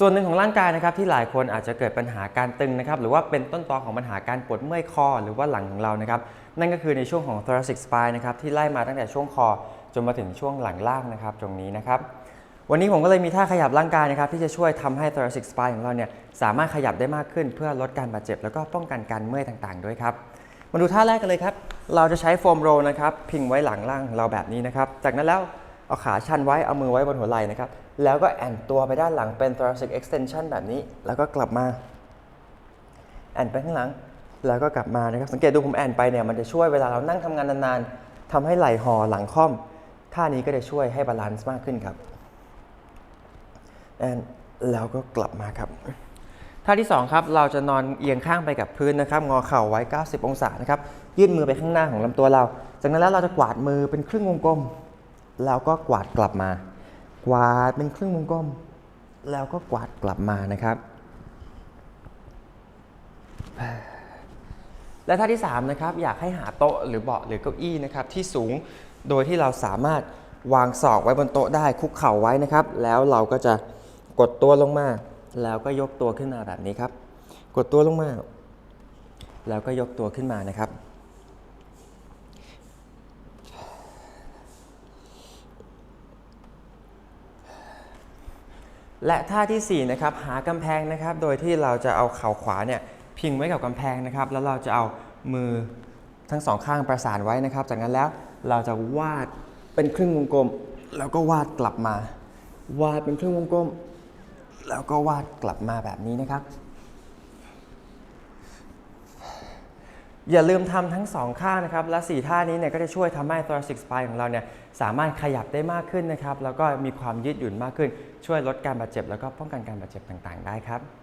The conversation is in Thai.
ส่วนหนึ่งของร่างกายนะครับที่หลายคนอาจจะเกิดปัญหาการตึงนะครับหรือว่าเป็นต้นตอของปัญหาการปวดเมื่อยคอหรือว่าหลังของเรานะครับนั่นก็คือในช่วงของ thoracic spine นะครับที่ไล่มาตั้งแต่ช่วงคอจนมาถึงช่วงหลังล่างนะครับตรงนี้นะครับวันนี้ผมก็เลยมีท่าขยับร่างกายนะครับที่จะช่วยทำให้ thoracic spine ของเราเนี่ยสามารถขยับได้มากขึ้น เพื่อลดการบาดเจ็บ แล้วก็ป้องกันการเมื่อยต่างๆ ด้วยครับมาดูท่าแรกกันเลยครับเราจะใช้โฟมโรลนะครับพิงไว้หลังล่างเราแบบนี้นะครับจากนั้นแล้ว เอาขาชันไว้ เอามือไว้บนหัวไหล่นะครับ แล้วก็แอนตัวไปด้านหลังเป็น thoracic extension แบบนี้ แล้วก็กลับมา แอนไปข้างหลัง แล้วก็กลับมานะครับ สังเกตดูผมแอนไปเนี่ย มันจะช่วยเวลาเรานั่งทำงานนานๆทำให้ไหล่ห่อหลังค่อม ท่านี้ก็จะช่วยให้บาลานซ์มากขึ้นครับ แอนแล้วก็กลับมาครับ ท่าที่ 2 ครับ เราจะนอนเอียงข้างไปกับพื้นนะครับ งอเข่าไว้ 90 องศานะครับ ยื่นมือไปข้างหน้าของลำตัวเรา จากนั้นแล้วเราจะกวาดมือเป็นครึ่งวงกลม แล้วก็กวาดกลับมา กวาดเป็นครึ่งวงกลม แล้วก็กวาดกลับมานะครับ และท่าที่3นะครับอยากให้หาโต๊ะหรือเบาะหรือเก้าอี้นะครับที่สูงโดยที่เราสามารถวางศอกไว้บนโต๊ะได้คุกเข่าไว้นะครับ แล้วเราก็จะกดตัวลงมา แล้วก็ยกตัวขึ้นมาแบบนี้ครับ กดตัวลงมา แล้วก็ยกตัวขึ้นมานะครับ และท่าทีสี่4นะครับหากำแพงนะครับ โดยที่เราจะเอาเข่าขวาเนี่ยพิงไว้กับกำแพงนะครับ แล้วเราจะเอามือทั้งสองข้างประสานไว้นะครับ จากนั้นแล้วเราจะวาดเป็นครึ่งวงกลม แล้วก็วาดกลับมา วาดเป็นครึ่งวงกลม แล้วก็วาดกลับมาแบบนี้นะครับ อย่าลืมทำทั้งสองข้างนะครับ และ 4 ท่านี้เนี่ยก็จะช่วยทำให้ thoracic spine ของเราเนี่ยสามารถขยับได้มากขึ้นนะครับ แล้วก็มีความยืดหยุ่นมากขึ้น ช่วยลดการบาดเจ็บ แล้วก็ป้องกันการบาดเจ็บต่างๆ ได้ครับ